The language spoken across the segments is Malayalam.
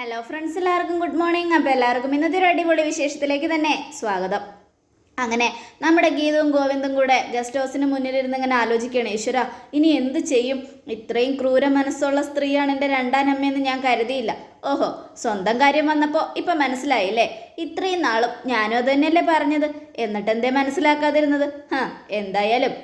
ഹലോ ഫ്രണ്ട്സ് എല്ലാവർക്കും ഗുഡ് മോർണിംഗ് അപ്പോൾ എല്ലാവർക്കും ഇന്നത്തെ ഒരു അടിപൊളി വിശേഷത്തിലേക്ക് തന്നെ സ്വാഗതം. അങ്ങനെ നമ്മുടെ ഗീതവും ഗോവിന്ദും കൂടെ ഗസ്റ്റ് ഹൗസിന് മുന്നിലിരുന്ന് ഇങ്ങനെ ആലോചിക്കുകയാണ്. ഈശ്വര ഇനി എന്ത് ചെയ്യും? ഇത്രയും ക്രൂര മനസ്സുള്ള സ്ത്രീയാണ് എന്റെ രണ്ടാം അമ്മയെന്ന് ഞാൻ കരുതിയില്ല. ഓഹോ സ്വന്തം കാര്യം വന്നപ്പോൾ ഇപ്പം മനസ്സിലായില്ലേ ഇത്രയും നാളും ഞാനും അത് തന്നെയല്ലേ പറഞ്ഞത്. എന്നിട്ട് എന്തേ മനസ്സിലാക്കാതിരുന്നത്? ഹാ എന്തായാലും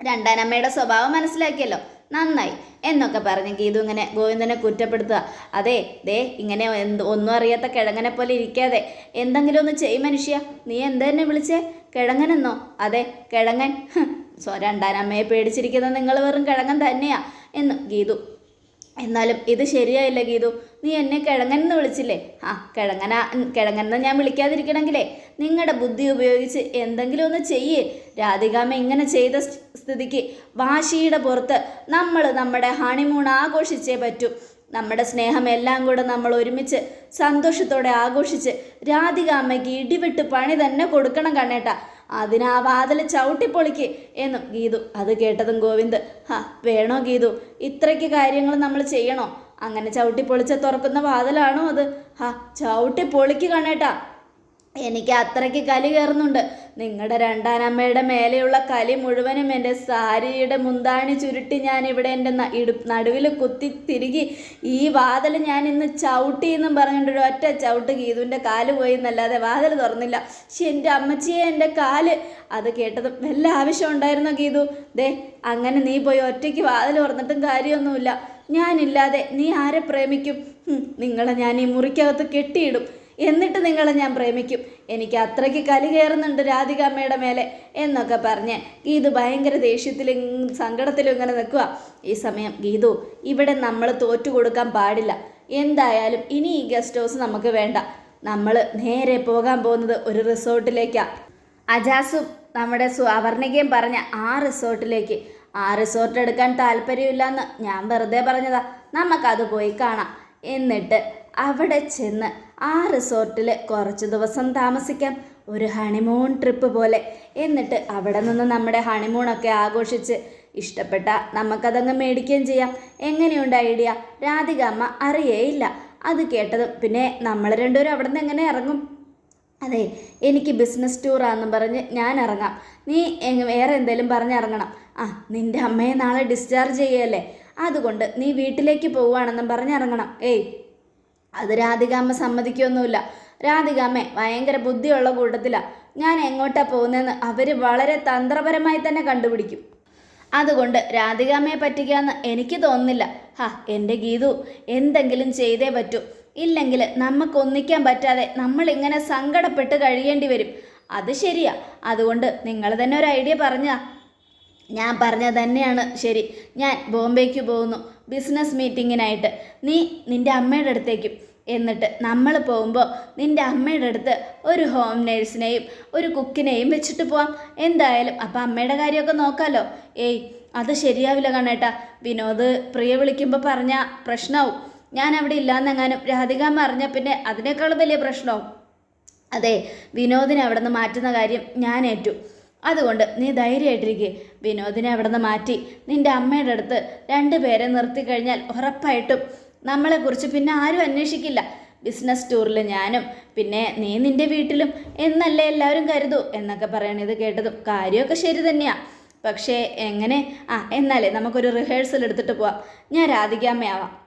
രണ്ടാനമ്മയുടെ സ്വഭാവം മനസ്സിലാക്കിയല്ലോ. നന്നായി. എന്നൊക്കെ പറഞ്ഞ് ഗീതു ഇങ്ങനെ ഗോവിന്ദനെ കുറ്റപ്പെടുത്തുക. അതെ ദേ ഇങ്ങനെ എന്ത് ഒന്നും അറിയാത്ത കിഴങ്ങനെ പോലെ ഇരിക്കാതെ. എന്തെങ്കിലും ഒന്ന് ചെയ് മനുഷ്യ. നീ എന്തെന്നെ വിളിച്ചേ? കിഴങ്ങനെന്നോ? അതെ കിഴങ്ങൻ. രണ്ടാനമ്മയെ പേടിച്ചിരിക്കുന്ന നിങ്ങൾ വെറും കിഴങ്ങൻ തന്നെയാ. എന്ന് ഗീതു എന്നാലും ഇത് ശരിയായില്ല ഗീതു. നീ എന്നെ കിഴങ്ങൻ എന്ന് വിളിച്ചില്ലേ? ആ കിഴങ്ങന കിഴങ്ങനെന്ന് ഞാൻ വിളിക്കാതിരിക്കണമെങ്കിലേ നിങ്ങളുടെ ബുദ്ധി ഉപയോഗിച്ച് എന്തെങ്കിലും ഒന്ന് ചെയ്യേ. രാധികാമ്മ ഇങ്ങനെ ചെയ്ത സ്ഥിതിക്ക് വാശിയുടെ പുറത്ത് നമ്മൾ നമ്മുടെ ഹണിമൂൺ ആഘോഷിച്ചേ പറ്റൂ. നമ്മുടെ സ്നേഹം എല്ലാം കൂടെ നമ്മൾ ഒരുമിച്ച് സന്തോഷത്തോടെ ആഘോഷിച്ച് രാധികാമ്മയ്ക്ക് ഇടിവിട്ട് പണി തന്നെ കൊടുക്കണം കണ്ണേട്ട. അതിനാ വാതിൽ ചവിട്ടിപ്പൊളിക്ക് എന്നും ഗീതു അത് കേട്ടതും ഗോവിന്ദ്. ഹാ വേണോ ഗീതു? ഇത്രയ്ക്ക് കാര്യങ്ങൾ നമ്മൾ ചെയ്യണോ? അങ്ങനെ ചവിട്ടിപ്പൊളിച്ച തുറക്കുന്ന വാതിലാണോ അത്? ഹാ ചവിട്ടിപ്പൊളിക്ക് കണ്ണേട്ടാ. എനിക്ക് അത്രയ്ക്ക് കലി കയറുന്നുണ്ട്. നിങ്ങളുടെ രണ്ടാനമ്മയുടെ മേലെയുള്ള കലി മുഴുവനും എന്റെ സാരിയുടെ മുന്താണി ചുരുട്ടി ഞാൻ ഇവിടെ എന്റെ നടുവിൽ കുത്തി തിരികി ഈ വാതിൽ ഞാൻ ഇന്ന് ചവിട്ടി എന്നും പറഞ്ഞിട്ട് ഒറ്റ ചവിട്ട് ഗീതുവിന്റെ കാൽ പോയി എന്നല്ലാതെ വാതിൽ തുറന്നില്ല. പക്ഷെ എന്റെ അമ്മച്ചിയെ എന്റെ കാൽ. അത് കേട്ടത് വല്ല ആവശ്യം ഉണ്ടായിരുന്നോ ഗീതു? ദേ അങ്ങനെ നീ പോയി ഒറ്റയ്ക്ക് വാതിൽ തുറന്നിട്ടും കാര്യമൊന്നുമില്ല. ഞാനില്ലാതെ നീ ആരെ പ്രേമിക്കും? നിങ്ങളെ ഞാൻ ഈ മുറിക്കകത്ത് കെട്ടിയിടും. എന്നിട്ട് നിങ്ങളെ ഞാൻ പ്രേമിക്കും. എനിക്ക് അത്രയ്ക്ക് കലി കയറുന്നുണ്ട് രാധികാമ്മയുടെ മേലെ എന്നൊക്കെ പറഞ്ഞ് ഗീതു ഭയങ്കര ദേഷ്യത്തിലും സങ്കടത്തിലും ഇങ്ങനെ നിൽക്കുക ഈ സമയം ഗീതു ഇവിടെ നമ്മൾ തോറ്റു കൊടുക്കാൻ പാടില്ല. എന്തായാലും ഇനി ഈ ഗസ്റ്റ് ഹൗസ് നമുക്ക് വേണ്ട. നമ്മൾ നേരെ പോകാൻ പോകുന്നത് ഒരു റിസോർട്ടിലേക്കാണ് അജാസും നമ്മുടെ അവർണികയും പറഞ്ഞ ആ റിസോർട്ടിലേക്ക്. ആ റിസോർട്ട് എടുക്കാൻ താല്പര്യമില്ലെന്ന് ഞാൻ വെറുതെ പറഞ്ഞതാ. നമുക്കത് പോയി കാണാം. എന്നിട്ട് അവിടെ ചെന്ന് ആ റിസോർട്ടിൽ കുറച്ച് ദിവസം താമസിക്കാം. ഒരു ഹണിമൂൺ ട്രിപ്പ് പോലെ. എന്നിട്ട് അവിടെ നിന്ന് നമ്മുടെ ഹണിമൂണൊക്കെ ആഘോഷിച്ച് ഇഷ്ടപ്പെട്ട നമുക്കതങ്ങ് മേടിക്കുകയും ചെയ്യാം. എങ്ങനെയുണ്ട് ഐഡിയ? രാധിക അമ്മ അറിയേയില്ല. അത് കേട്ടതും പിന്നെ നമ്മൾ രണ്ടുപേരും അവിടെ നിന്ന് എങ്ങനെ ഇറങ്ങും? അതെ എനിക്ക് ബിസിനസ് ടൂറാണെന്ന് പറഞ്ഞ് ഞാൻ ഇറങ്ങാം. നീ വേറെ എന്തെങ്കിലും പറഞ്ഞിറങ്ങണം ആ നിന്റെ അമ്മയെ നാളെ ഡിസ്ചാർജ് ചെയ്യല്ലേ? അതുകൊണ്ട് നീ വീട്ടിലേക്ക് പോവുകയാണെന്നും പറഞ്ഞിറങ്ങണം ഏയ് അത് രാധികാമ്മ സമ്മതിക്കൊന്നുമില്ല. രാധികാമ്മ ഭയങ്കര ബുദ്ധിയുള്ള കൂട്ടത്തിലാണ് ഞാൻ എങ്ങോട്ടാ പോകുന്നതെന്ന് അവർ വളരെ തന്ത്രപരമായി തന്നെ കണ്ടുപിടിക്കും. അതുകൊണ്ട് രാധികാമ്മയെ പറ്റിക്കാന്ന് എനിക്ക് തോന്നുന്നില്ല. ഹാ എന്റെ ഗീതു എന്തെങ്കിലും ചെയ്തേ പറ്റൂ. ഇല്ലെങ്കിൽ നമുക്ക് ഒന്നിക്കാൻ പറ്റാതെ നമ്മൾ ഇങ്ങനെ സങ്കടപ്പെട്ട് കഴിയേണ്ടി വരും. അത് ശരിയാ. അതുകൊണ്ട് നിങ്ങൾ തന്നെ ഒരു ഐഡിയ പറഞ്ഞാ ഞാൻ പറഞ്ഞത് തന്നെയാണ്. ശരി ഞാൻ ബോംബെക്ക് പോകുന്നു. ബിസിനസ് മീറ്റിങ്ങിനായിട്ട്. നീ നിന്റെ അമ്മയുടെ അടുത്തേക്കും എന്നിട്ട് നമ്മൾ പോകുമ്പോൾ നിന്റെ അമ്മയുടെ അടുത്ത് ഒരു ഹോം നേഴ്സിനെയും ഒരു കുക്കിനെയും വെച്ചിട്ട് പോവാം. എന്തായാലും അപ്പം അമ്മയുടെ കാര്യമൊക്കെ നോക്കാമല്ലോ ഏയ് അത് ശരിയാവില്ല കണ്ണേട്ടാ. വിനോദ് പ്രിയ വിളിക്കുമ്പോൾ പറഞ്ഞാൽ പ്രശ്നമാവും ഞാൻ അവിടെ ഇല്ലാന്നെങ്ങാനും രാധികാമ്മ അറിഞ്ഞാൽ പിന്നെ അതിനേക്കാളും വലിയ പ്രശ്നമാവും അതെ വിനോദിനെ അവിടെ നിന്ന് മാറ്റുന്ന കാര്യം ഞാൻ ഏറ്റു. അതുകൊണ്ട് നീ ധൈര്യമായിട്ടിരിക്കെ. വിനോദിനെ അവിടെ നിന്ന് മാറ്റി. നിന്റെ അമ്മയുടെ അടുത്ത് രണ്ടുപേരെ നിർത്തി കഴിഞ്ഞാൽ ഉറപ്പായിട്ടും നമ്മളെക്കുറിച്ച് പിന്നെ ആരും അന്വേഷിക്കില്ല. ബിസിനസ് ടൂറിൽ ഞാനും പിന്നെ നീ നിന്റെ വീട്ടിലും എന്നല്ലേ എല്ലാവരും കരുതൂ എന്നൊക്കെ പറയണത് കേട്ടതും കാര്യമൊക്കെ ശരി തന്നെയാ. പക്ഷേ എങ്ങനെ? ആ എന്നാലേ നമുക്കൊരു റിഹേഴ്സൽ എടുത്തിട്ട് പോവാം. ഞാൻ രാധികാമ്മയാവാം.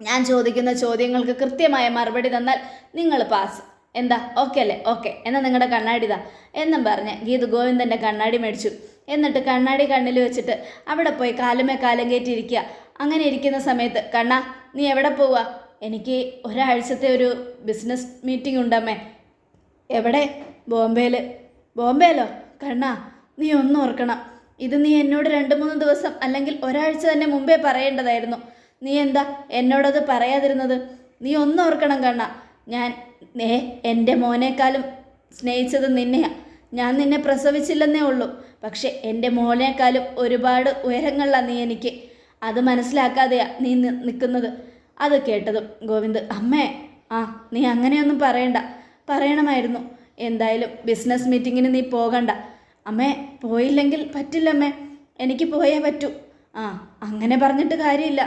ഞാൻ ചോദിക്കുന്ന ചോദ്യങ്ങൾക്ക് കൃത്യമായ മറുപടി തന്നാൽ നിങ്ങൾ പാസ് എന്താ? ഓക്കെ അല്ലേ? ഓക്കെ. എന്നാൽ നിങ്ങളുടെ കണ്ണാടി ഇതാ. എന്നും പറഞ്ഞ് ഗീതു ഗോവിന്ദന്റെ കണ്ണാടി മേടിച്ചു. എന്നിട്ട് കണ്ണാടി കണ്ണിൽ വെച്ചിട്ട് അവിടെ പോയി കാലുമേ കാലം കയറ്റിയിരിക്കുക അങ്ങനെ ഇരിക്കുന്ന സമയത്ത് കണ്ണാ നീ എവിടെ പോവുക എനിക്ക് ഒരാഴ്ചത്തെ ഒരു ബിസിനസ് മീറ്റിംഗ് ഉണ്ടമ്മേ എവിടെ? ബോംബെയിൽ ബോംബെയിലോ? കണ്ണാ നീ ഒന്ന് ഓർക്കണം. ഇത് നീ എന്നോട് രണ്ട് മൂന്ന് ദിവസം അല്ലെങ്കിൽ ഒരാഴ്ച തന്നെ മുമ്പേ പറയേണ്ടതായിരുന്നു. നീ എന്താ എന്നോടത് പറയാതിരുന്നത്? നീ ഒന്ന് ഓർക്കണം കണ്ണ. ഞാൻ ഏ എന്റെ മോനേക്കാളും സ്നേഹിച്ചത് നിന്നെയാ ഞാൻ നിന്നെ പ്രസവിച്ചില്ലെന്നേ ഉള്ളൂ. പക്ഷെ എന്റെ മോനേക്കാളും ഒരുപാട് ഉയരങ്ങളിലാണ് നീ എനിക്ക്. അത് മനസ്സിലാക്കാതെയാ നീ നിൽക്കുന്നത് അത് കേട്ടതും ഗോവിന്ദ് അമ്മേ ആ നീ അങ്ങനെയൊന്നും പറയണ്ട. പറയണമായിരുന്നു. എന്തായാലും ബിസിനസ് മീറ്റിങ്ങിന് നീ പോകണ്ട. അമ്മേ പോയില്ലെങ്കിൽ പറ്റില്ലമ്മേ. എനിക്ക് പോയേ പറ്റൂ. ആ അങ്ങനെ പറഞ്ഞിട്ട് കാര്യമില്ല.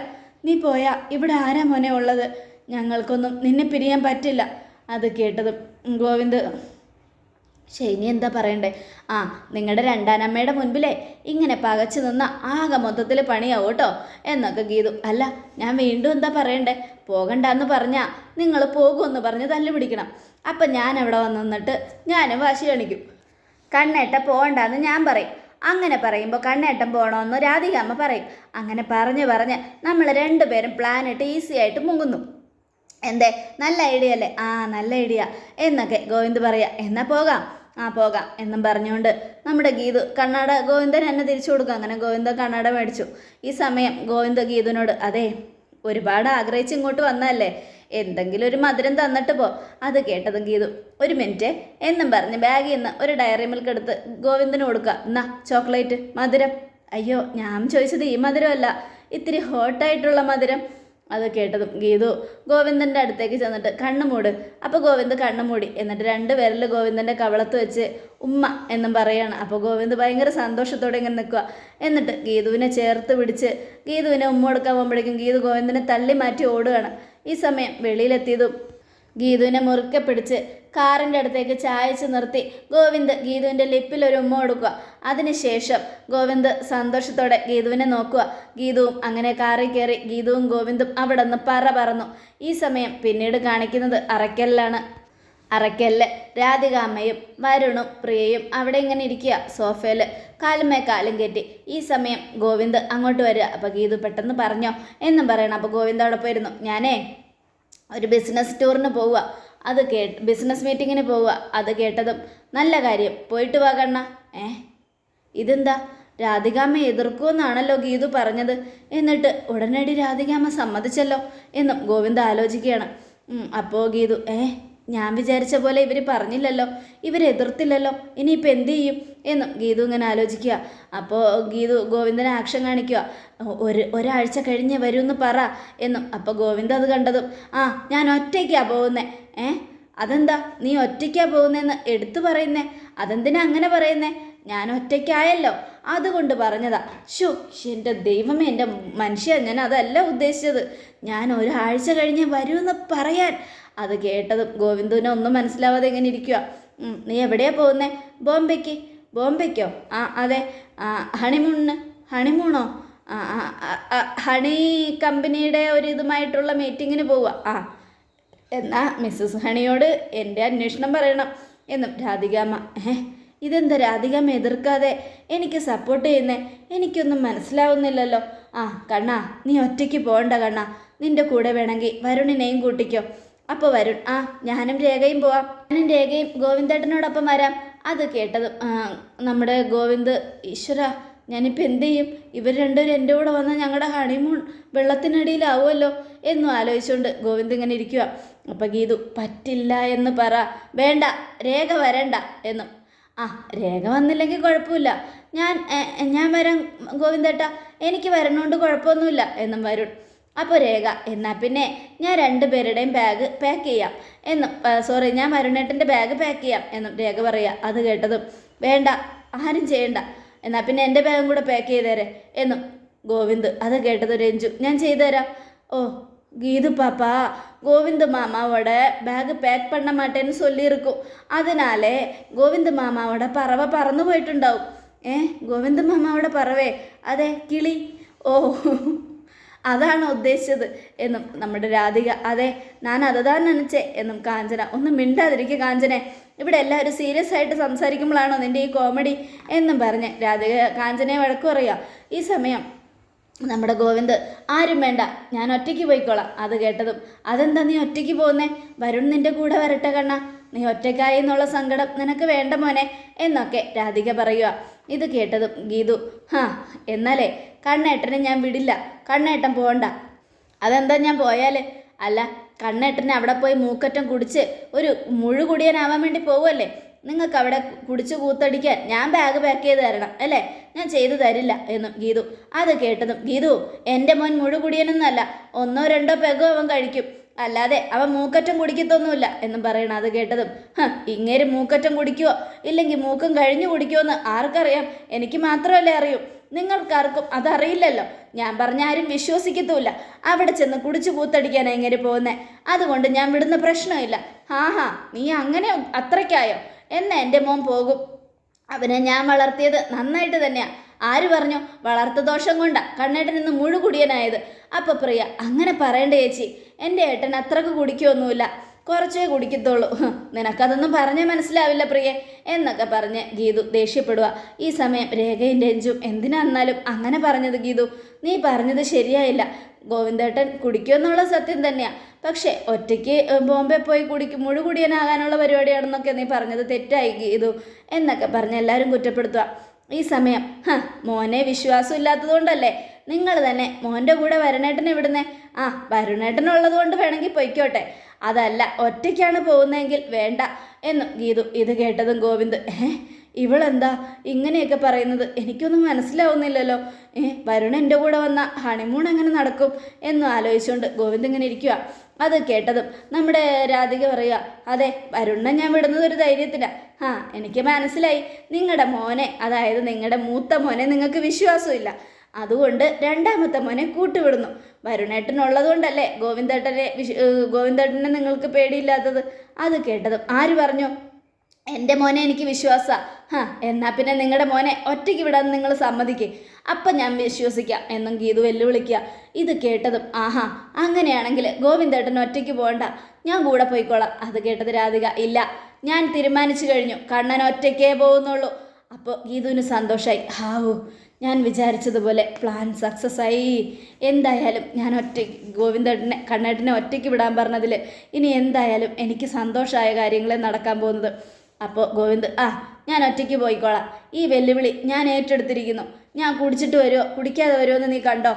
നീ പോയാ. ഇവിടെ ആരാ മോനെ ഉള്ളത്? ഞങ്ങൾക്കൊന്നും നിന്നെ പിരിയാൻ പറ്റില്ല. അത് കേട്ടത് ഗോവിന്ദ് ശനി എന്താ പറയണ്ടേ? ആ നിങ്ങളുടെ രണ്ടാനമ്മയുടെ മുൻപിലേ ഇങ്ങനെ പകച്ചു നിന്ന ആകെ മൊത്തത്തിൽ പണിയാവും കേട്ടോ. എന്നൊക്കെ ഗീതു. അല്ല ഞാൻ വീണ്ടും എന്താ പറയണ്ടേ? പോകണ്ടെന്ന് പറഞ്ഞാൽ നിങ്ങൾ പോകുമെന്ന് പറഞ്ഞ് തല്ലു പിടിക്കണം അപ്പം ഞാൻ അവിടെ വന്ന് നിന്നിട്ട് ഞാനും വാശി കാണിക്കും. കണ്ണേട്ട പോകണ്ടെന്ന് ഞാൻ പറയും. അങ്ങനെ പറയുമ്പോൾ കണ്ണേട്ടൻ പോകണമെന്ന് രാധികാമ്മ പറയും. അങ്ങനെ പറഞ്ഞ് പറഞ്ഞ് നമ്മൾ രണ്ടുപേരും പ്ലാനിട്ട് ഈസി ആയിട്ട് മുങ്ങുന്നു. എന്തേ? നല്ല ഐഡിയ അല്ലേ? ആ നല്ല ഐഡിയ എന്നൊക്കെ ഗോവിന്ദ് പറയാ. എന്നാ പോകാം. ആ പോകാം. എന്നും പറഞ്ഞുകൊണ്ട് നമ്മുടെ ഗീതു കണ്ണാട ഗോവിന്ദൻ എന്നെ തിരിച്ചു കൊടുക്കും. അങ്ങനെ ഗോവിന്ദ കണ്ണാട മേടിച്ചു. ഈ സമയം ഗോവിന്ദ ഗീതുവിനോട് അതെ ഒരുപാട് ആഗ്രഹിച്ച് ഇങ്ങോട്ട് വന്നതല്ലേ? എന്തെങ്കിലും ഒരു മധുരം തന്നിട്ട് പോ. അത് കേട്ടതും ഗീതു ഒരു മിനിറ്റ്. എന്നും പറഞ്ഞ് ബാഗിൽ നിന്ന് ഒരു ഡയറി മിൽക്ക് എടുത്ത് ഗോവിന്ദന് കൊടുക്കുക. എന്നാ ചോക്ലേറ്റ് മധുരം. അയ്യോ ഞാൻ ചോദിച്ചത് ഈ മധുരമല്ല. ഇത്തിരി ഹോട്ടായിട്ടുള്ള മധുരം. അത് കേട്ടതും ഗീതു ഗോവിന്ദന്റെ അടുത്തേക്ക് ചെന്നിട്ട് കണ്ണു മൂട്. അപ്പോൾ ഗോവിന്ദ് കണ്ണു മൂടി. എന്നിട്ട് രണ്ട് വിരൽ ഗോവിന്ദന്റെ കവളത്ത് വെച്ച് ഉമ്മ എന്നും പറയാണ്. അപ്പോൾ ഗോവിന്ദ് ഭയങ്കര സന്തോഷത്തോടെ ഇങ്ങനെ നിൽക്കുക എന്നിട്ട് ഗീതുവിനെ ചേർത്ത് പിടിച്ച് ഗീതുവിനെ ഉമ്മ കൊടുക്കാൻ പോകുമ്പോഴേക്കും ഗീതു ഗോവിന്ദനെ തള്ളി മാറ്റി ഓടുകയാണ്. ഈ സമയം വെളിയിലെത്തിയതും ഗീതുവിനെ മുറുക്കെ പിടിച്ച് കാറിന്റെ അടുത്തേക്ക് ചായച്ച് നിർത്തി. ഗോവിന്ദ് ഗീതുവിന്റെ ലിപ്പിൽ ഒരു ഉമ്മ കൊടുക്കുക. അതിനുശേഷം ഗോവിന്ദ് സന്തോഷത്തോടെ ഗീതുവിനെ നോക്കുക. ഗീതുവും അങ്ങനെ കാറിൽ കയറി ഗീതുവും ഗോവിന്ദും അവിടെ നിന്ന് പറ പറന്നു. ഈ സമയം പിന്നീട് കാണിക്കുന്നത് അറയ്ക്കലിലാണ്. അറയ്ക്കലിൽ. രാധികാമ്മയും വരുണും പ്രിയയും അവിടെ ഇങ്ങനെ ഇരിക്കുക സോഫയിൽ കാലുമേ കാലും കയറ്റി ഈ സമയം ഗോവിന്ദ് അങ്ങോട്ട് വരിക. അപ്പോൾ ഗീതു പെട്ടെന്ന് പറഞ്ഞോ എന്നും പറയണം. അപ്പോൾ ഗോവിന്ദ് അവിടെ പോയിരുന്നു. ഞാനേ ഒരു ബിസിനസ് ടൂറിന് പോവുക. അത് കേ ബിസിനസ് മീറ്റിങ്ങിന് പോവുക. അത് കേട്ടതും നല്ല കാര്യം. പോയിട്ട് വാ ഏ? ഇതെന്താ? രാധികാമ്മ എതിർക്കുമെന്നാണല്ലോ ഗീതു പറഞ്ഞത്. എന്നിട്ട് ഉടനടി രാധികാമ്മ സമ്മതിച്ചല്ലോ എന്നും ഗോവിന്ദ ആലോചിക്കുകയാണ്. അപ്പോൾ ഗീതു ഏ? ഞാൻ വിചാരിച്ച പോലെ ഇവർ പറഞ്ഞില്ലല്ലോ ഇവർ എതിർത്തില്ലല്ലോ ഇനിയിപ്പോൾ എന്ത് ചെയ്യും? എന്ന് ഗീതു ഇങ്ങനെ ആലോചിക്കുക. അപ്പോൾ ഗീതു ഗോവിന്ദനെ ആക്ഷൻ കാണിക്കുക. ഒരു ഒരാഴ്ച കഴിഞ്ഞ് വരുമെന്ന് പറ എന്നും. അപ്പോൾ ഗോവിന്ദ അത് കണ്ടതും ആ ഞാൻ ഒറ്റയ്ക്കാ പോകുന്നേ. ഏ? അതെന്താ? നീ ഒറ്റയ്ക്കാ പോകുന്നതെന്ന് എടുത്തു പറയുന്നേ? അതെന്തിനാ അങ്ങനെ പറയുന്നേ? ഞാൻ ഒറ്റയ്ക്കായല്ലോ. അതുകൊണ്ട് പറഞ്ഞതാ. ഷോ എന്റെ ദൈവമേ എന്റെ മനുഷ്യ ഞാൻ അതല്ല ഉദ്ദേശിച്ചത്. ഞാൻ ഒരാഴ്ച കഴിഞ്ഞ് വരുമെന്ന് പറയാൻ അത് കേട്ടതും ഗോവിന്ദുവിനെ ഒന്നും മനസ്സിലാവാതെ ഇങ്ങനെ ഇരിക്കുക നീ എവിടെയാ പോകുന്നേ? ബോംബെക്ക്. ബോംബെക്കോ? ആ അതെ. ഹണിമൂണിന്. ഹണിമൂണോ? ഹണി കമ്പനിയുടെ ഒരു ഇതുമായിട്ടുള്ള മീറ്റിങ്ങിന് പോവുക ആ എന്നാ മിസ്സസ് ഹണിയോട് എന്റെ അന്വേഷണം പറയണം എന്നും. രാധികാമ്മ ഏ ഇതെന്താ രാധികാമ്മ എതിർക്കാതെ എനിക്ക് സപ്പോർട്ട് ചെയ്യുന്നേ? എനിക്കൊന്നും മനസ്സിലാവുന്നില്ലല്ലോ. ആ കണ്ണാ നീ ഒറ്റയ്ക്ക് പോകണ്ട കണ്ണാ. നിന്റെ കൂടെ വേണമെങ്കിൽ വരുണിനെയും കൂട്ടിക്കോ. അപ്പോൾ വരുൺ ആ ഞാനും രേഖയും പോവാം. ഞാനും രേഖയും ഗോവിന്ദേട്ടനോടൊപ്പം വരാം. അത് കേട്ടതും നമ്മുടെ ഗോവിന്ദ് ഈശ്വര ഞാനിപ്പോൾ എന്ത് ചെയ്യും? ഇവർ രണ്ടുപേരും എന്റെ കൂടെ വന്നാൽ ഞങ്ങളുടെ ഹണിമൂൺ വെള്ളത്തിനടിയിലാവുമല്ലോ എന്നും ആലോചിച്ചുകൊണ്ട് ഗോവിന്ദ് ഇങ്ങനെ ഇരിക്കുക അപ്പം ഗീതു പറ്റില്ല എന്ന് പറ. വേണ്ട രേഖ വരണ്ട എന്നും. ആ രേഖ വന്നില്ലെങ്കിൽ കുഴപ്പമില്ല ഞാൻ ഞാൻ വരാം ഗോവിന്ദേട്ടാ. എനിക്ക് വരണോണ്ട് കുഴപ്പമൊന്നുമില്ല എന്നും വരുൺ. അപ്പോൾ രേഖ എന്നാൽ പിന്നെ ഞാൻ രണ്ട് പേരുടെയും ബാഗ് പാക്ക് ചെയ്യാം. എന്നും സോറി ഞാൻ വരുണേട്ടന്റെ ബാഗ് പാക്ക് ചെയ്യാം എന്നും രേഖ പറയുക അത് കേട്ടതും. വേണ്ട ആരും ചെയ്യണ്ട. എന്നാൽ പിന്നെ എന്റെ ബാഗും കൂടെ പാക്ക് ചെയ്തേരെ എന്നും. ഗോവിന്ദ് അത് കേട്ടത് രഞ്ജു. ഞാൻ ചെയ്തുതരാം ഓ ഗീതു പാപ്പ ഗോവിന്ദ് മാമാവോടെ ബാഗ് പാക്ക് பண்ண മാട്ടേന്ന് சொல்லியிருக்கும் அதனாலே ഗോവിന്ദ് മാമാവോടെ പറവ പറന്നു പോയിട്ടുണ്ടാവും. ഏ ഗോവിന്ദ് മാമാവോടെ പറവേ അതെ കിളി. ഓ അതാണ് ഉദ്ദേശിച്ചത് എന്നും നമ്മുടെ രാധിക അതെ ഞാൻ അതതാ നനച്ചേ എന്നും കാഞ്ചന ഒന്നും മിണ്ടാതിരിക്കുക കാഞ്ചനെ ഇവിടെ എല്ലാവരും സീരിയസ് ആയിട്ട് സംസാരിക്കുമ്പോഴാണോ നിന്റെ ഈ കോമഡി? എന്നും പറഞ്ഞ് രാധിക കാഞ്ചനയെ വഴക്കു പറയുക ഈ സമയം നമ്മുടെ ഗോവിന്ദ് ആരും വേണ്ട ഞാൻ ഒറ്റയ്ക്ക് പോയിക്കോളാം അത് കേട്ടതും അതെന്താ നീ ഒറ്റയ്ക്ക് പോകുന്നേ? വരുൺ നിന്റെ കൂടെ വരട്ടെ കണ്ണ നീ ഒറ്റയ്ക്കായി എന്നുള്ള സങ്കടം നിനക്ക് വേണ്ട മോനെ എന്നൊക്കെ രാധിക പറയുക. ഇത് കേട്ടതും ഗീതു ഹാ എന്നാലേ കണ്ണേട്ടനെ ഞാൻ വിടില്ല കണ്ണേട്ടൻ പോകണ്ട അതെന്താ ഞാൻ പോയാൽ അല്ല കണ്ണേട്ടനെ അവിടെ പോയി മൂക്കറ്റം കുടിച്ച് ഒരു മുഴു കുടിയനാവാൻ വേണ്ടി പോവുമല്ലേ നിങ്ങൾക്ക് അവിടെ കുടിച്ച് കൂത്തടിക്കാൻ ഞാൻ ബാഗ് പാക്ക് ചെയ്ത് തരണം അല്ലേ? ഞാൻ ചെയ്തു തരില്ല എന്നും ഗീതു. അത് കേട്ടതും ഗീതു എന്റെ മോൻ മുഴു കുടിയനൊന്നല്ല ഒന്നോ രണ്ടോ പെഗോ അവൻ കഴിക്കും. അല്ലാതെ അവൻ മൂക്കറ്റം കുടിക്കത്തൊന്നുമില്ല എന്നും പറയണം അത് കേട്ടതും ഇങ്ങേര് മൂക്കറ്റം കുടിക്കുവോ? ഇല്ലെങ്കിൽ മൂക്കം കഴിഞ്ഞു കുടിക്കുമോ എന്ന് ആർക്കറിയാം? എനിക്ക് മാത്രമല്ലേ അറിയൂ. നിങ്ങൾക്കാർക്കും അതറിയില്ലല്ലോ. ഞാൻ പറഞ്ഞ ആരും വിശ്വസിക്കത്തുമില്ല. അവിടെ ചെന്ന് കുടിച്ചു കൂത്തടിക്കാനാണ് എങ്ങനെ പോകുന്നത് അതുകൊണ്ട് ഞാൻ വിടുന്ന പ്രശ്നമില്ല. ഹാ ഹാ നീ അങ്ങനെ അത്രയ്ക്കായോ? എന്നാ എന്റെ മോൻ പോകും. അവനെ ഞാൻ വളർത്തിയത് നന്നായിട്ട് തന്നെയാ. ആര് പറഞ്ഞു? വളർത്ത ദോഷം കൊണ്ടാ. കണ്ണേട്ടൻ ഇന്ന് മുഴുകുടിയനായത് അപ്പൊ പ്രിയ അങ്ങനെ പറയണ്ട ചേച്ചി. എന്റെ ഏട്ടൻ അത്രയ്ക്ക് കുടിക്കൊന്നുമില്ല. കുറച്ചേ കുടിക്കത്തുള്ളൂ. നിനക്കതൊന്നും പറഞ്ഞേ മനസ്സിലാവില്ല പ്രിയെ എന്നൊക്കെ പറഞ്ഞ് ഗീതു ദേഷ്യപ്പെടുക ഈ സമയം രേഖയും രഞ്ജും എന്തിനാന്നാലും അങ്ങനെ പറഞ്ഞത് ഗീതു? നീ പറഞ്ഞത് ശരിയായില്ല. ഗോവിന്ദേട്ടൻ കുടിക്കുമെന്നുള്ള സത്യം തന്നെയാ. പക്ഷേ ഒറ്റയ്ക്ക് ബോംബെ പോയി കുടിക്കും മുഴുകുടിയനാകാനുള്ള പരിപാടിയാണെന്നൊക്കെ നീ പറഞ്ഞത് തെറ്റായി ഗീതു എന്നൊക്കെ പറഞ്ഞ് എല്ലാവരും കുറ്റപ്പെടുത്തുക ഈ സമയം ഹ മോനെ വിശ്വാസം ഇല്ലാത്തതുകൊണ്ടല്ലേ നിങ്ങൾ തന്നെ. മോന്റെ കൂടെ വരുണേട്ടനെ വിടുന്നേ ആ വരുണേട്ടനുള്ളത് കൊണ്ട് വേണമെങ്കിൽ പൊയ്ക്കോട്ടെ. അതല്ല ഒറ്റയ്ക്കാണ് പോകുന്നതെങ്കിൽ വേണ്ട എന്നു ഗീതു ഇത് കേട്ടതും ഗോവിന്ദ്. ഏ ഇവളെന്താ ഇങ്ങനെയൊക്കെ പറയുന്നത്? എനിക്കൊന്നും മനസ്സിലാവുന്നില്ലല്ലോ. ഏ വരുൺ എന്റെ കൂടെ വന്ന ഹണിമൂൺ എങ്ങനെ നടക്കും എന്ന് ആലോചിച്ചുകൊണ്ട് ഗോവിന്ദ് ഇങ്ങനെ ഇരിക്കുക അത് കേട്ടതും നമ്മുടെ രാധിക പറയുക അതെ വരുണ്ണെ ഞാൻ വിടുന്നത് ഒരു ധൈര്യത്തിലാണ് ആ എനിക്ക് മനസ്സിലായി. നിങ്ങളുടെ മോനെ അതായത് നിങ്ങളുടെ മൂത്ത മോനെ നിങ്ങൾക്ക് വിശ്വാസമില്ല. അതുകൊണ്ട് രണ്ടാമത്തെ മോനെ കൂട്ടുവിടുന്നു. വരുണേട്ടനുള്ളത് കൊണ്ടല്ലേ ഗോവിന്ദേട്ടനെ വിശ് ഗോവിന്ദേട്ടനെ നിങ്ങൾക്ക് പേടിയില്ലാത്തത്? അത് കേട്ടതും ആര് പറഞ്ഞു? എന്റെ മോനെ എനിക്ക് വിശ്വാസ. ഹാ എന്നാൽ പിന്നെ നിങ്ങളുടെ മോനെ ഒറ്റയ്ക്ക് വിടാൻ നിങ്ങൾ സമ്മതിക്കേ. അപ്പം ഞാൻ വിശ്വസിക്കാം എന്നും ഗീതു വെല്ലുവിളിക്കുക. ഇത് കേട്ടതും ആഹാ അങ്ങനെയാണെങ്കിൽ ഗോവിന്ദേട്ടൻ ഒറ്റയ്ക്ക് പോകണ്ട. ഞാൻ കൂടെ പോയിക്കോളാം. അത് കേട്ടത് രാധിക ഇല്ല ഞാൻ തീരുമാനിച്ചു കഴിഞ്ഞു. കണ്ണൻ ഒറ്റയ്ക്കേ പോകുന്നുള്ളൂ. അപ്പോൾ ഗീതുവിന് സന്തോഷമായി ഹാവു ഞാൻ വിചാരിച്ചതുപോലെ പ്ലാൻ സക്സസ് ആയി. എന്തായാലും ഞാൻ ഒറ്റ ഗോവിന്ദേട്ടനെ കണ്ണേട്ടനെ ഒറ്റയ്ക്ക് വിടാൻ പറഞ്ഞതിൽ ഇനി എന്തായാലും എനിക്ക് സന്തോഷമായ കാര്യങ്ങളെ നടക്കാൻ പോകുന്നത്. അപ്പോൾ ഗോവിന്ദ് ആ ഞാൻ ഒറ്റയ്ക്ക് പോയിക്കോളാം. ഈ വെല്ലുവിളി ഞാൻ ഏറ്റെടുത്തിരിക്കുന്നു. ഞാൻ കുടിച്ചിട്ട് വരുമോ കുടിക്കാതെ വരുമോ എന്ന് നീ കണ്ടോ?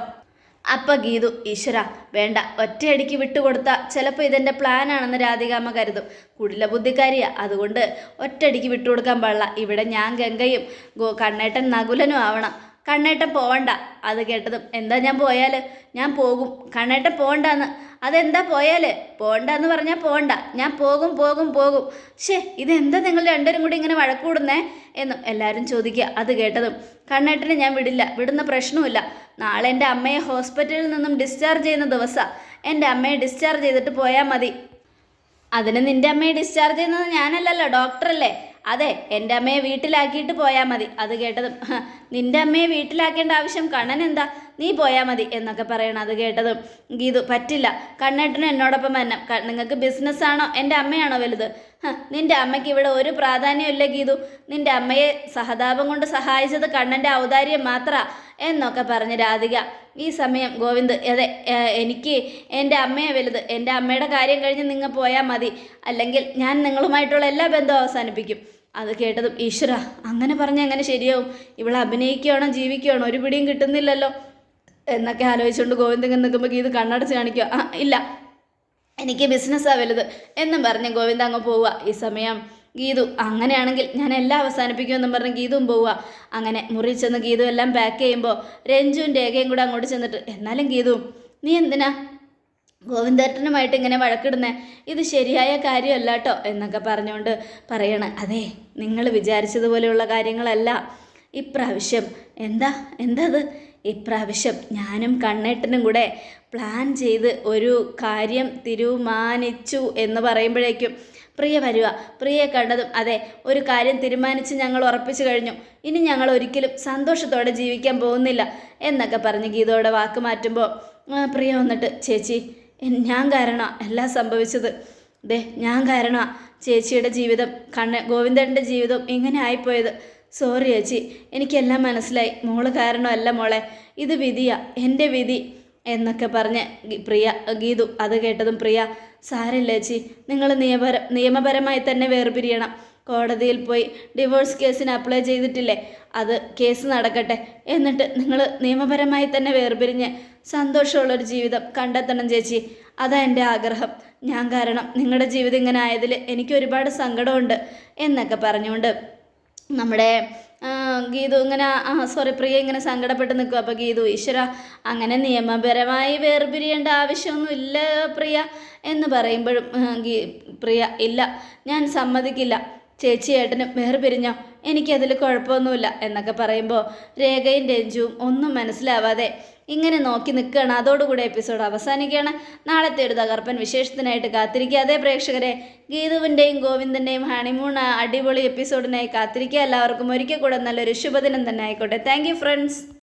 അപ്പം ഗീതു ഈശ്വര വേണ്ട. ഒറ്റയടിക്ക് വിട്ടുകൊടുത്ത ചിലപ്പോൾ ഇതെന്റെ പ്ലാനാണെന്ന് രാധികാമ്മ കരുതും. കുടില ബുദ്ധിക്കാരിയാ. അതുകൊണ്ട് ഒറ്റയടിക്ക് വിട്ടുകൊടുക്കാൻ പാടില്ല. ഇവിടെ ഞാൻ ഗംഗയും ഗോ കണ്ണേട്ടൻ നകുലനും ആവണം. കണ്ണേട്ടൻ പോവണ്ട. അത് കേട്ടതും എന്താ ഞാൻ പോയാൽ ഞാൻ പോകും. കണ്ണേട്ടൻ പോകണ്ടെന്ന് അതെന്താ പോയാൽ പോകണ്ടെന്ന് പറഞ്ഞാൽ പോകണ്ട ഞാൻ പോകും പോകും പോകും. ഷേ ഇതെന്താ നിങ്ങൾ രണ്ടുപേരും കൂടി ഇങ്ങനെ വഴക്കൂടുന്നേ? എന്നും എല്ലാവരും ചോദിക്കുക. അത് കേട്ടതും കണ്ണേട്ടനെ ഞാൻ വിടില്ല. വിടുന്ന പ്രശ്നമില്ല നാളെ എന്റെ അമ്മയെ ഹോസ്പിറ്റലിൽ നിന്നും ഡിസ്ചാർജ് ചെയ്യുന്ന ദിവസമാണ് എന്റെ അമ്മയെ ഡിസ്ചാർജ് ചെയ്തിട്ട് പോയാൽ മതി. അതിന് നിന്റെ അമ്മയെ ഡിസ്ചാർജ് ചെയ്യുന്നത് ഞാനല്ലല്ലോ ഡോക്ടറല്ലേ? അതെ എന്റെ അമ്മയെ വീട്ടിലാക്കിയിട്ട് പോയാൽ മതി. അത് കേട്ടതും. നിന്റെ അമ്മയെ വീട്ടിലാക്കേണ്ട ആവശ്യം കണ്ണൻ എന്താ നീ പോയാൽ മതി എന്നൊക്കെ പറയണം. അത് കേട്ടതും ഗീതു പറ്റില്ല. കണ്ണേട്ടനും എന്നോടൊപ്പം ക- നിങ്ങൾക്ക് ബിസിനസ്സാണോ എന്റെ അമ്മയാണോ വലുത്? നിന്റെ അമ്മയ്ക്ക് ഇവിടെ ഒരു പ്രാധാന്യമില്ല ഗീതു. നിന്റെ അമ്മയെ സഹതാപം കൊണ്ട് സഹായിച്ചത് കണ്ണന്റെ ഔദാര്യം മാത്ര എന്നൊക്കെ പറഞ്ഞ് രാധിക. ഈ സമയം ഗോവിന്ദ് അതെ എനിക്ക് എന്റെ അമ്മയെ വലുത്. എന്റെ അമ്മയുടെ കാര്യം കഴിഞ്ഞ് നിങ്ങൾ പോയാൽ മതി. അല്ലെങ്കിൽ ഞാൻ നിങ്ങളുമായിട്ടുള്ള എല്ലാ ബന്ധവും അവസാനിപ്പിക്കും. അത് കേട്ടതും ഈശ്വര അങ്ങനെ പറഞ്ഞാൽ എങ്ങനെ ശരിയാവും. ഇവൾ അഭിനയിക്കുകയാണോ? ജീവിക്കുകയാണോ? ഒരു പിടിയും കിട്ടുന്നില്ലല്ലോ. എന്നൊക്കെ ആലോചിച്ചുകൊണ്ട് ഗോവിന്ദൻ നിൽക്കുമ്പോൾ ഗീത് കണ്ണടച്ച് കാണിക്കുക ആ ഇല്ല. എനിക്ക് ബിസിനസ്സാണ് വലുത് എന്നും പറഞ്ഞ് ഗോവിന്ദ അങ്ങ് പോവുക ഈ സമയം ഗീതു അങ്ങനെയാണെങ്കിൽ ഞാൻ എല്ലാം അവസാനിപ്പിക്കുമെന്നും പറഞ്ഞ് ഗീതും പോവുക അങ്ങനെ മുറി ചെന്ന് ഗീതു എല്ലാം പാക്ക് ചെയ്യുമ്പോൾ രഞ്ജുവും രേഖയും കൂടെ അങ്ങോട്ട് ചെന്നിട്ട് എന്നാലും ഗീതു നീ എന്തിനാ ഗോവിന്ദേട്ടനുമായിട്ട് ഇങ്ങനെ വഴക്കിടുന്നേ? ഇത് ശരിയായ കാര്യമല്ല കേട്ടോ എന്നൊക്കെ പറഞ്ഞുകൊണ്ട് പറയണ. അതെ നിങ്ങൾ വിചാരിച്ചതുപോലെയുള്ള കാര്യങ്ങളല്ല. ഇപ്രാവശ്യം. എന്താ? എന്താ അത്? ഇപ്രാവശ്യം ഞാനും കണ്ണേട്ടനും കൂടെ പ്ലാൻ ചെയ്ത് ഒരു കാര്യം തീരുമാനിച്ചു എന്ന് പറയുമ്പോഴേക്കും പ്രിയ വരിക പ്രിയെ കണ്ടതും അതെ ഒരു കാര്യം തീരുമാനിച്ച് ഞങ്ങൾ ഉറപ്പിച്ചു കഴിഞ്ഞു. ഇനി ഞങ്ങൾ ഒരിക്കലും സന്തോഷത്തോടെ ജീവിക്കാൻ പോകുന്നില്ല എന്നൊക്കെ പറഞ്ഞ് ഗീതയോടെ വാക്ക് മാറ്റുമ്പോൾ പ്രിയ വന്നിട്ട് ചേച്ചി ഞാൻ കാരണമാണ് എല്ലാം സംഭവിച്ചത്. ദേ ഞാൻ കാരണമാണ് ചേച്ചിയുടെ ജീവിതം കണ്ണ ഗോവിന്ദന്റെ ജീവിതം ഇങ്ങനെ ആയിപ്പോയത്. സോറി ചേച്ചി എനിക്കെല്ലാം മനസ്സിലായി. മോൾ കാരണമല്ല മോളെ. ഇത് വിധിയാ എന്റെ വിധി എന്നൊക്കെ പറഞ്ഞ് പ്രിയ ഗീതു അത് കേട്ടതും പ്രിയ സാരില്ല ചേച്ചി. നിങ്ങൾ നിയമപര നിയമപരമായി തന്നെ വേർപിരിയണം. കോടതിയിൽ പോയി ഡിവോഴ്സ് കേസിന് അപ്ലൈ ചെയ്തിട്ടില്ലേ? അത് കേസ് നടക്കട്ടെ. എന്നിട്ട് നിങ്ങൾ നിയമപരമായി തന്നെ വേർപിരിഞ്ഞ് സന്തോഷമുള്ളൊരു ജീവിതം കണ്ടെത്തണം ചേച്ചി. അതാ എന്റെ ആഗ്രഹം. ഞാൻ കാരണം നിങ്ങളുടെ ജീവിതം ഇങ്ങനെ ആയതിൽ എനിക്ക് ഒരുപാട് സങ്കടമുണ്ട് എന്നൊക്കെ പറഞ്ഞുകൊണ്ട് നമ്മുടെ ഗീതു ഇങ്ങനെ സോറി പ്രിയ ഇങ്ങനെ സങ്കടപ്പെട്ട് നിൽക്കുക അപ്പോൾ ഗീതു ഈശ്വര അങ്ങനെ നിയമപരമായി വേർപിരിയേണ്ട ആവശ്യമൊന്നും ഇല്ല പ്രിയ എന്ന് പറയുമ്പോഴും പ്രിയ ഇല്ല ഞാൻ സമ്മതിക്കില്ല. ചേച്ചി ഏട്ടനും വേറെ പിരിഞ്ഞോ എനിക്കതിൽ കുഴപ്പമൊന്നുമില്ല എന്നൊക്കെ പറയുമ്പോൾ രേഖയും രഞ്ജുവും ഒന്നും മനസ്സിലാവാതെ ഇങ്ങനെ നോക്കി നിൽക്കുകയാണ്. അതോടുകൂടി എപ്പിസോഡ് അവസാനിക്കുകയാണ്. നാളത്തെ ഒരു തകർപ്പൻ വിശേഷത്തിനായിട്ട് അതേ പ്രേക്ഷകരെ ഗീതുവിന്റെയും ഗോവിന്ദന്റെയും ഹണിമൂൺ അടിപൊളി എപ്പിസോഡിനായി കാത്തിരിക്കുക. എല്ലാവർക്കും ഒരിക്കൽ കൂടെ നല്ലൊരു ശുഭദിനം തന്നെ ആയിക്കോട്ടെ. Thank friends